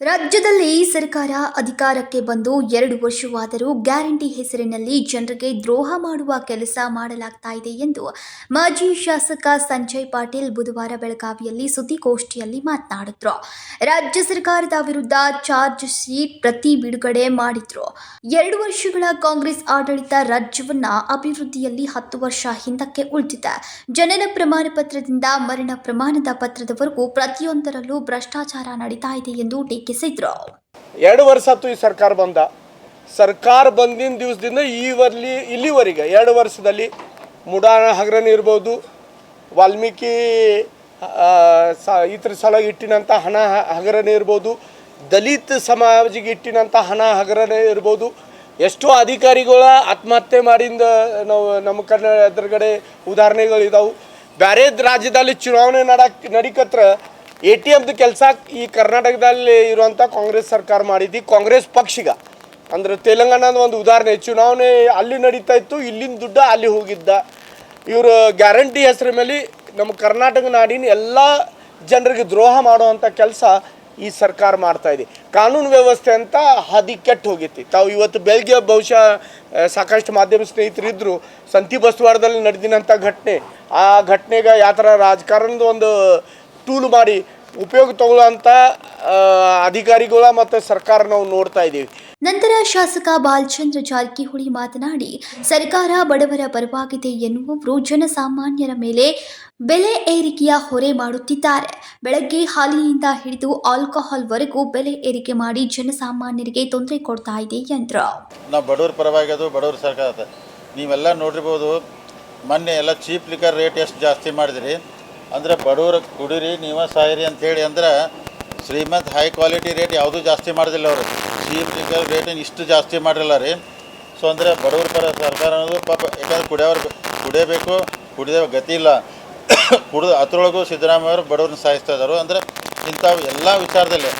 ರಾಜ್ಯದಲ್ಲಿ ಸರ್ಕಾರ ಅಧಿಕಾರಕ್ಕೆ ಬಂದು ಎರಡು ವರ್ಷವಾದರೂ ಗ್ಯಾರಂಟಿ ಹೆಸರಿನಲ್ಲಿ ಜನರಿಗೆ ದ್ರೋಹ ಮಾಡುವ ಕೆಲಸ ಮಾಡಲಾಗ್ತಾ ಇದೆ ಎಂದು ಮಾಜಿ ಶಾಸಕ ಸಂಜಯ್ ಪಾಟೀಲ್ ಬುಧವಾರ ಬೆಳಗಾವಿಯಲ್ಲಿ ಸುದ್ದಿಗೋಷ್ಠಿಯಲ್ಲಿ ಮಾತನಾಡಿದ್ರು. ರಾಜ್ಯ ಸರ್ಕಾರದ ವಿರುದ್ಧ ಚಾರ್ಜ್ ಶೀಟ್ ಪ್ರತಿ ಬಿಡುಗಡೆ ಮಾಡಿದ್ರು. ಎರಡು ವರ್ಷಗಳ ಕಾಂಗ್ರೆಸ್ ಆಡಳಿತ ರಾಜ್ಯವನ್ನ ಅಭಿವೃದ್ಧಿಯಲ್ಲಿ ಹತ್ತು ವರ್ಷ ಹಿಂದಕ್ಕೆ ಉಳಿದಿದೆ. ಜನನ ಪ್ರಮಾಣ ಪತ್ರದಿಂದ ಮರಣ ಪ್ರಮಾಣದ ಪತ್ರದವರೆಗೂ ಪ್ರತಿಯೊಂದರಲ್ಲೂ ಭ್ರಷ್ಟಾಚಾರ ನಡೀತಾ ಇದೆ ಎಂದು ಟೀಕಿಸಿದ್ರು. ಎರಡು ವರ್ಷ ಆಯ್ತು ಈ ಸರ್ಕಾರ ಬಂದ. ಸರ್ಕಾರ ಬಂದಿನ ದಿವಸದಿಂದ ಈವರ್ಲಿ, ಇಲ್ಲಿವರೆಗೆ ಎರಡು ವರ್ಷದಲ್ಲಿ ಮುಡಾಣ ಹಗರಣ ಇರ್ಬೋದು, ವಾಲ್ಮೀಕಿ ಸ, ಇತರ ಸಲ ಇಟ್ಟಿನಂಥ ಹಣ ಹಗರಣ ಇರ್ಬೋದು, ದಲಿತ ಸಮಾಜಿಗೆ ಇಟ್ಟಿನಂಥ ಹಣ ಹಗರಣ ಇರ್ಬೋದು, ಎಷ್ಟೋ ಅಧಿಕಾರಿಗಳ ಆತ್ಮಹತ್ಯೆ ಮಾಡಿಂದ ನಾವು ನಮ್ಮ ಕನ್ನಡ ಎದುರುಗಡೆ ಉದಾಹರಣೆಗಳು ಇದಾವೆ. ಬೇರೆ ರಾಜ್ಯದಲ್ಲಿ ಚುನಾವಣೆ ನಡಕ್, ನಡಿಕತ್ರ ಎ ಟಿ ಎಮ್ದು ಕೆಲಸ ಈ ಕರ್ನಾಟಕದಲ್ಲಿ ಇರುವಂಥ ಕಾಂಗ್ರೆಸ್ ಸರ್ಕಾರ ಮಾಡಿದ್ದು ಕಾಂಗ್ರೆಸ್ ಪಕ್ಷಿಗ. ಅಂದ್ರೆ ತೆಲಂಗಾಣದ ಒಂದು ಉದಾಹರಣೆ ಚುನಾವಣೆ ಅಲ್ಲಿ ನಡೀತಾ ಇತ್ತು, ಇಲ್ಲಿನ ದುಡ್ಡು ಅಲ್ಲಿ ಹೋಗಿದ್ದ. ಇವರು ಗ್ಯಾರಂಟಿ ಹೆಸರ ಮೇಲೆ ನಮ್ಮ ಕರ್ನಾಟಕ ನಾಡಿನ ಎಲ್ಲ ಜನರಿಗೆ ದ್ರೋಹ ಮಾಡುವಂಥ ಕೆಲಸ ಈ ಸರ್ಕಾರ ಮಾಡ್ತಾ ಇದೆ. ಕಾನೂನು ವ್ಯವಸ್ಥೆ ಅಂತ ಹದಿ ಕೆಟ್ಟು ಹೋಗೈತಿ ತಾವು ಇವತ್ತು ಬೆಳಗ್ಗೆ ಬಹುಶಃ ಸಾಕಷ್ಟು ಮಾಧ್ಯಮ ಸ್ನೇಹಿತರಿದ್ದರು ಸಂತಿ ಬಸ್ವಾಡದಲ್ಲಿ ನಡೆದಿನಂಥ ಘಟನೆ. ಆ ಘಟನೆಗೆ ಯಾವ ಥರ ರಾಜಕಾರಣದ ಒಂದು ಟೂಲ್ ಮಾಡಿ ಉಪಯೋಗ ತಗೊಳ್ಳೋಂಥ ಆ, ಅಧಿಕಾರಿಗಳ ಮತ್ತು ಸರ್ಕಾರ ನಾವು ನೋಡ್ತಾ ಇದ್ದೀವಿ. ನಂತರ ಶಾಸಕ ಬಾಲಚಂದ್ರ ಜಾರಕಿಹೊಳಿ ಮಾತನಾಡಿ ಸರ್ಕಾರ ಬಡವರ ಪರವಾಗಿದೆ ಎನ್ನುವವರು ಜನಸಾಮಾನ್ಯರ ಮೇಲೆ ಬೆಲೆ ಏರಿಕೆಯ ಹೊರೆ ಮಾಡುತ್ತಿದ್ದಾರೆ. ಬೆಳಗ್ಗೆ ಹಾಲಿನಿಂದ ಹಿಡಿದು ಆಲ್ಕೋಹಾಲ್ವರೆಗೂ ಬೆಲೆ ಏರಿಕೆ ಮಾಡಿ ಜನಸಾಮಾನ್ಯರಿಗೆ ತೊಂದರೆ ಕೊಡ್ತಾ ಇದೆ ಎಂದರು ನಾವು ಬಡವ್ರ ಪರವಾಗಿ ಅದು ಬಡವ್ರ ಸರ್ಕಾರ ನೀವೆಲ್ಲ ನೋಡಿರ್ಬೋದು ಮೊನ್ನೆ ಎಲ್ಲ ಚೀಪ್ ಲಿಕ್ಕರ್ ರೇಟ್ ಎಷ್ಟು ಜಾಸ್ತಿ ಮಾಡಿದ್ರಿ. ಅಂದರೆ ಬಡವ್ರ ಕುಡೀರಿ, ನೀವ ಸಾಯಿರಿ ಅಂತೇಳಿ ಅಂದ್ರೆ ಶ್ರೀಮಂತ್ ಹೈ ಕ್ವಾಲಿಟಿ ರೇಟ್ ಯಾವುದೂ ಜಾಸ್ತಿ ಮಾಡಿದಿಲ್ಲ ಅವರು. ಚೀಪ್ ಲಿಕ್ಕರ್ ರೇಟಿನ ಇಷ್ಟು ಜಾಸ್ತಿ ಮಾಡಿರಲ್ಲ ರೀ. ಸೊ ಅಂದರೆ ಬಡವ್ರ ಪರ ಸರ್ಕಾರ ಅನ್ನೋದು ಪಾಪ, ಯಾಕಂದ್ರೆ ಕುಡಿಯೋರು ಕುಡಿಯಬೇಕು ಕುಡಿದ ಗತಿ ಇಲ್ಲ. ಕುಡಿದು ಅದರೊಳಗೂ ಸಿದ್ದರಾಮಯ್ಯ ಅವರು ಬಡವ್ರನ್ನ ಸಾಯಿಸ್ತಾ ಇದ್ದಾರೆ ಅಂದರೆ ಇಂಥವು ಎಲ್ಲ ವಿಚಾರದಲ್ಲಿ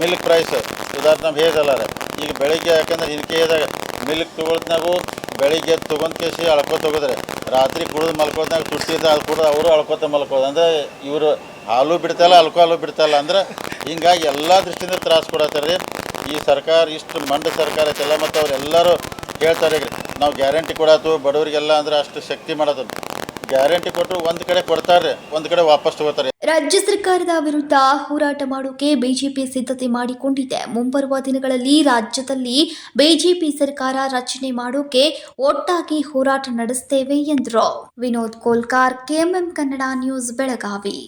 ಮಿಲ್ಕ್ ಪ್ರೈಸ್ ಉದಾಹರಣೆ ಹೇಗಲ್ಲಾರೆ ಹೇಳಿದಲ್ಲ ಈಗ ಬೆಳಿಗ್ಗೆ ಯಾಕಂದ್ರೆ ಹಿನ್ಕೆದಾಗ ಮಿಲ್ಕ್ ತೊಗೊಳ್ತಾಗೂ ಬೆಳಿಗ್ಗೆ ತೊಗೊಂಡ್ ಕೇಸಿ ಅಳ್ಕೊ ತೊಗೋದ್ರೆ ರಾತ್ರಿ ಕುಡಿದು ಮಲ್ಕೋದ್ನಾಗ ತುಟ್ಟಿದ ಅದು ಕುಡಿದು ಅವರು ಅಳ್ಕೊತ ಮಲ್ಕೋದು. ಅಂದರೆ ಇವರು ಹಾಲು ಬಿಡ್ತಾಯಿಲ್ಲ ಅಲ್ಕೋಹಾಲು ಬಿಡ್ತಾಯಿಲ್ಲ ಅಂದ್ರೆ ಹಿಂಗಾಗಿ ಎಲ್ಲ ದೃಷ್ಟಿಯಿಂದ ತ್ರಾಸ ಕೊಡತ್ತಾರೆ ರೀ. ಈ ಸರ್ಕಾರ ಇಷ್ಟು ಮಂಡ ಸರ್ಕಾರ ಐತಲ್ಲ ಮತ್ತು ಅವರೆಲ್ಲರೂ ಹೇಳ್ತಾರೆ ನಾವು ಗ್ಯಾರಂಟಿ ಕೊಡಾತು ಬಡವರಿಗೆಲ್ಲ ಅಂದ್ರೆ ಅಷ್ಟು ಶಕ್ತಿ ಮಾಡೋದು. ಗ್ಯಾರಂಟಿ ಕೊಟ್ಟರು ಒಂದು ಕಡೆ ಕೊಡ್ತಾರೆ, ಒಂದು ಕಡೆ ವಾಪಸ್ ತಗೋತಾರೆ. ರಾಜ್ಯ ಸರ್ಕಾರದ ವಿರುದ್ಧ ಹೋರಾಟ ಮಾಡೋಕೆ ಬಿಜೆಪಿ ಸಿದ್ಧತೆ ಮಾಡಿಕೊಂಡಿದೆ. ಮುಂಬರುವ ದಿನಗಳಲ್ಲಿ ರಾಜ್ಯದಲ್ಲಿ ಬಿಜೆಪಿ ಸರ್ಕಾರ ರಚನೆ ಮಾಡೋಕೆ ಒಟ್ಟಾಗಿ ಹೋರಾಟ ನಡೆಸ್ತೇವೆ ಎಂದರು. Vinod Kolkar, KMM Kannada news, Belagavi.